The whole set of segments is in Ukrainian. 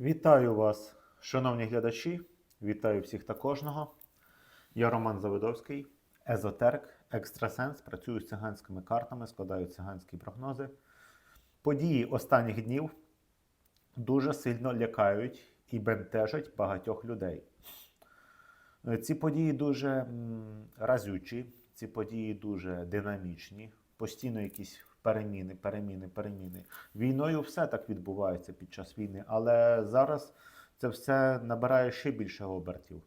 Вітаю вас, шановні глядачі. Вітаю всіх та кожного. Я Роман Завидовський, езотерик, екстрасенс. Працюю з циганськими картами, складаю циганські прогнози. Події останніх днів дуже сильно лякають і бентежать багатьох людей. Ці події дуже разючі, ці події дуже динамічні, постійно якісь переміни, переміни, переміни. Війною все так відбувається під час війни, але зараз це все набирає ще більше обертів.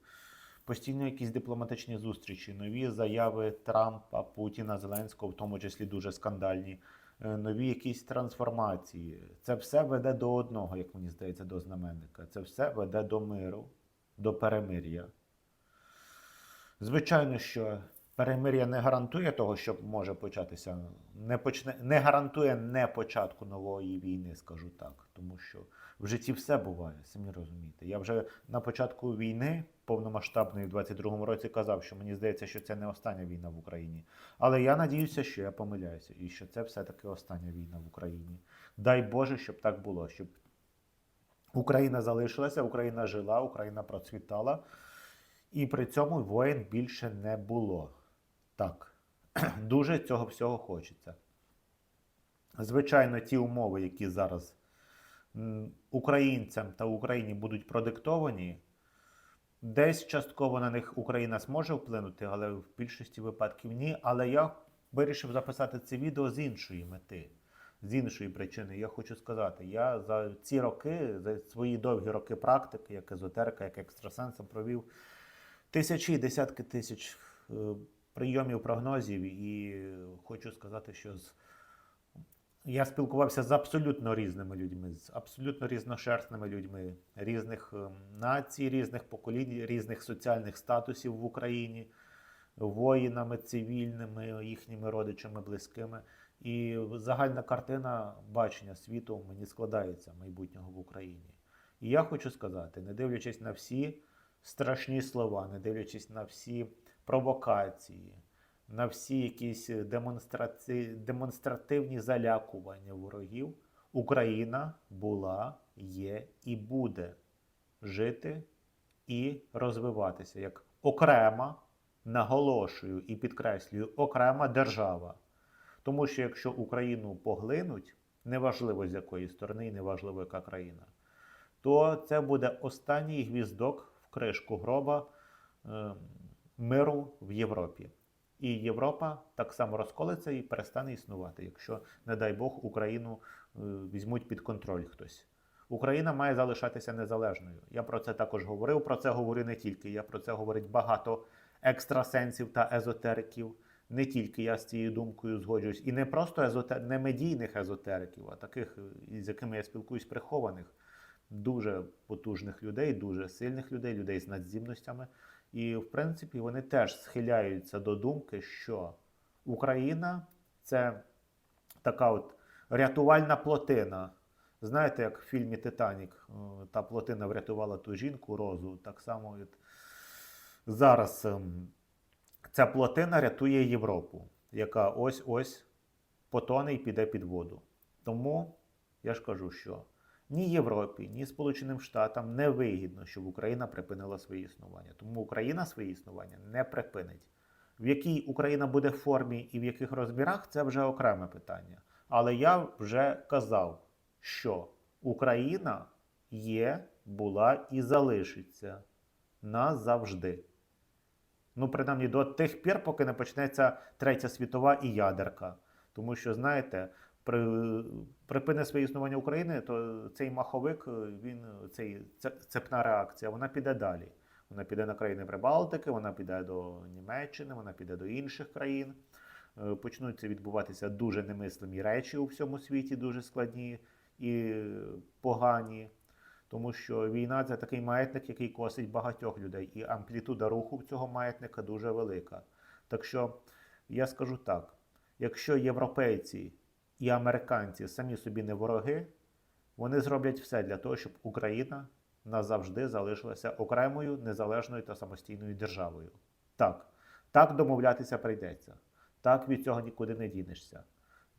Постійно якісь дипломатичні зустрічі, нові заяви Трампа, Путіна, Зеленського, в тому числі дуже скандальні, е, нові якісь трансформації. Це все веде до одного, як мені здається, до знаменника. Це все веде до миру, до перемир'я. Звичайно, що перемир'я не гарантує того, що може початися. Не, почне, не гарантує не початку нової війни, скажу так. Тому що в житті все буває, самі розумієте. Я вже на початку війни, повномасштабної, в 22-му році, казав, що мені здається, що це не остання війна в Україні. Але я надіюся, що я помиляюся, і що це все-таки остання війна в Україні. Дай Боже, щоб так було, щоб Україна залишилася, Україна жила, Україна процвітала. І при цьому воєн більше не було. Так, дуже цього всього хочеться. Звичайно, ті умови, які зараз українцям та Україні будуть продиктовані, десь частково на них Україна зможе вплинути, але в більшості випадків ні. Але я вирішив записати це відео з іншої мети, з іншої причини. Я хочу сказати, я за ці роки, за свої довгі роки практики, як езотерика, як екстрасенсом, провів тисячі десятки тисяч е, прийомів прогнозів, і хочу сказати, що з... я спілкувався з абсолютно різними людьми, з абсолютно різношерстними людьми, різних е, націй, різних поколінь, різних соціальних статусів в Україні, воїнами цивільними, їхніми родичами, близькими. І загальна картина бачення світу мені складається майбутнього в Україні. І я хочу сказати, не дивлячись на всі страшні слова, не дивлячись на всі провокації, на всі якісь демонстраці... демонстративні залякування ворогів, Україна була, є і буде жити і розвиватися як окрема, наголошую і підкреслюю, окрема держава. Тому що якщо Україну поглинуть, неважливо з якої сторони і неважливо яка країна, то це буде останній гвіздок в кришку гроба е, миру в Європі. І Європа так само розколиться і перестане існувати, якщо, не дай Бог, Україну е, візьмуть під контроль хтось. Україна має залишатися незалежною. Я про це також говорив. Про це говорю не тільки. Я про це говорить багато екстрасенсів та езотериків. Не тільки я з цією думкою згоджуюсь. І не просто езотер... не медійних езотериків, а таких, е, з якими я спілкуюсь, прихованих, дуже потужних людей, дуже сильних людей, людей з надздібностями. І, в принципі, вони теж схиляються до думки, що Україна це така от рятувальна плотина. Знаєте, як в фільмі Титанік е, та плотина врятувала ту жінку розу. Так само от зараз ем, ця плотина рятує Європу, яка ось-ось потоне і піде під воду. Тому я ж кажу, що ні Європі, ні Сполученим Штатам не вигідно, щоб Україна припинила своє існування. Тому Україна своє існування не припинить. В якій Україна буде в формі і в яких розмірах, це вже окреме питання. Але я вже казав, що Україна є, була і залишиться назавжди. Ну, принаймні, до тих пір, поки не почнеться Третя світова і ядерка. Тому що, знаєте, припине своє існування України, то цей маховик, він цей цепна реакція, вона піде далі. Вона піде на країни Прибалтики, вона піде до Німеччини, вона піде до інших країн. Е, Почнуться відбуватися дуже немислимі речі у всьому світі, дуже складні і погані. Тому що війна це такий маятник, який косить багатьох людей, і амплітуда руху цього маятника дуже велика. Так що я скажу так: якщо європейці і американці самі собі не вороги, вони зроблять все для того, щоб Україна назавжди залишилася окремою, незалежною та самостійною державою. Так, так домовлятися прийдеться. Так від цього нікуди не дінешся.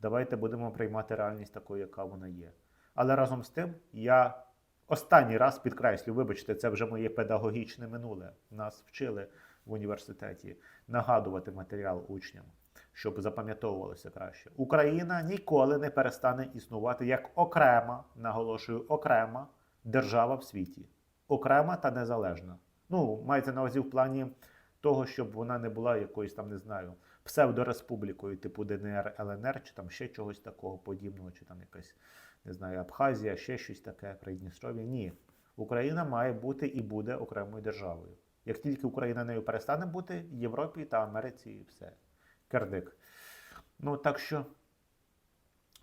Давайте будемо приймати реальність такою, яка вона є. Але разом з тим, я останній раз підкреслю, вибачте, це вже моє педагогічне минуле. Нас вчили в університеті нагадувати матеріал учням, щоб запам'ятовувалося краще. Україна ніколи не перестане існувати як окрема, наголошую, окрема держава в світі. Окрема та незалежна. Ну, мається на увазі в плані того, щоб вона не була якоюсь там, не знаю, псевдореспублікою, типу ДНР, ЛНР, чи там ще чогось такого подібного, чи там якась, не знаю, Абхазія, ще щось таке, Придністров'я. Ні. Україна має бути і буде окремою державою. Як тільки Україна нею перестане бути, Європі та Америці все. Кердик. Ну, так що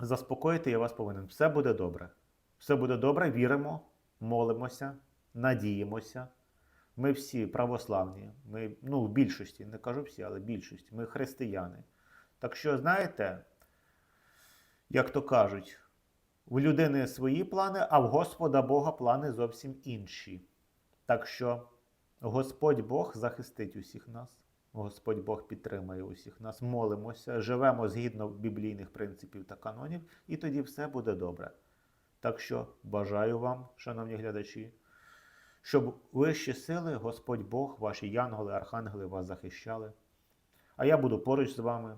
заспокоїти я вас повинен. Все буде добре. Все буде добре, віримо, молимося, надіємося. Ми всі православні, ми, ну, в більшості, не кажу всі, але більшість, ми християни. Так що, знаєте, як то кажуть, у людини свої плани, а в Господа Бога плани зовсім інші. Так що Господь Бог захистить усіх нас, Господь Бог підтримає усіх нас, молимося, живемо згідно біблійних принципів та канонів, і тоді все буде добре. Так що бажаю вам, шановні глядачі, щоб вищі сили, Господь Бог, ваші янголи, архангели вас захищали. А я буду поруч з вами.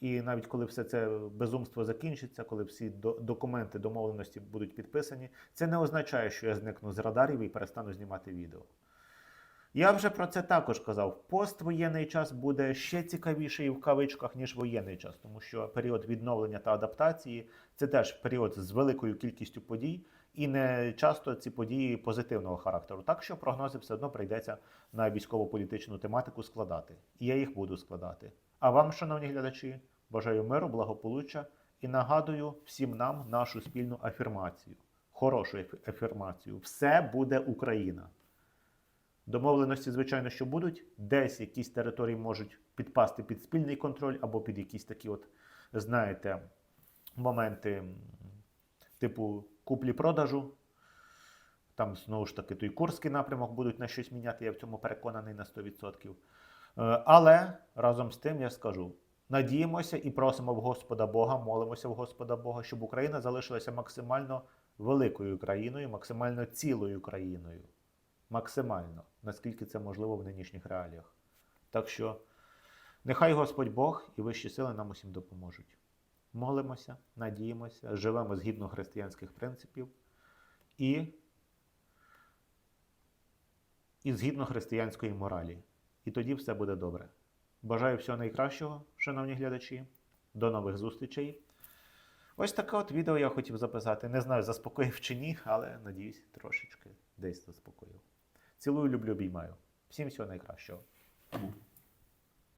І навіть коли все це безумство закінчиться, коли всі документи домовленості будуть підписані, це не означає, що я зникну з радарів і перестану знімати відео. Я вже про це також казав. Поствоєнний час буде ще цікавіший в кавичках, ніж воєнний час, тому що період відновлення та адаптації це теж період з великою кількістю подій, і не часто ці події позитивного характеру. Так що прогнози все одно прийдеться на військово-політичну тематику складати. І я їх буду складати. А вам, шановні глядачі, бажаю миру, благополуччя і нагадую всім нам нашу спільну афірмацію. Хорошу афірмацію. Все буде Україна. Домовленості, звичайно, що будуть. Десь якісь території можуть підпасти під спільний контроль або під якісь такі, от, знаєте, моменти типу куплі-продажу. Там знову ж таки той Курський напрямок будуть на щось міняти, я в цьому переконаний на 100%. Е, Але разом з тим я скажу: надіємося і просимо в Господа Бога, молимося в Господа Бога, щоб Україна залишилася максимально великою країною, максимально цілою країною. Максимально, наскільки це можливо в нинішніх реаліях. Так що нехай Господь Бог і вищі сили нам усім допоможуть. Молимося, надіємося, живемо згідно християнських принципів і, і згідно християнської моралі. І тоді все буде добре. Бажаю всього найкращого, шановні глядачі. До нових зустрічей. Ось таке от відео я хотів записати. Не знаю, заспокоїв чи ні, але надіюсь, трошечки десь заспокоїв. Цілую, люблю, обіймаю. Всім всього найкращого.